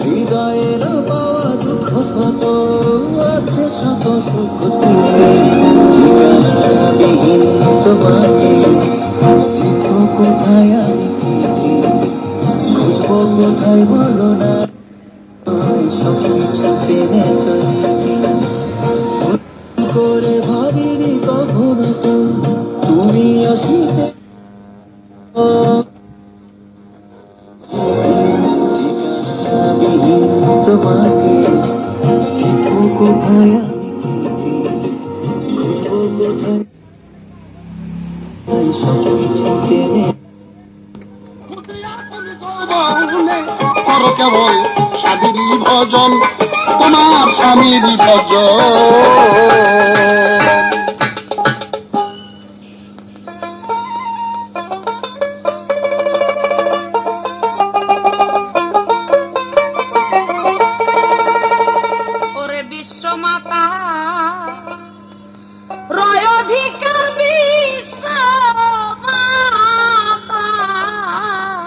হৃদয়ের পাওয়া দুঃখ কত কোথায় খুঁজবো কোথায় না সব করে ভাবিনি কখনো তো তুমি আসিতে তোমাকে কোথায় কোথায় সব কিছু কর কেবল স্বামীর ভজন তোমার স্বামীর ভজন। বিশ্বমাতা।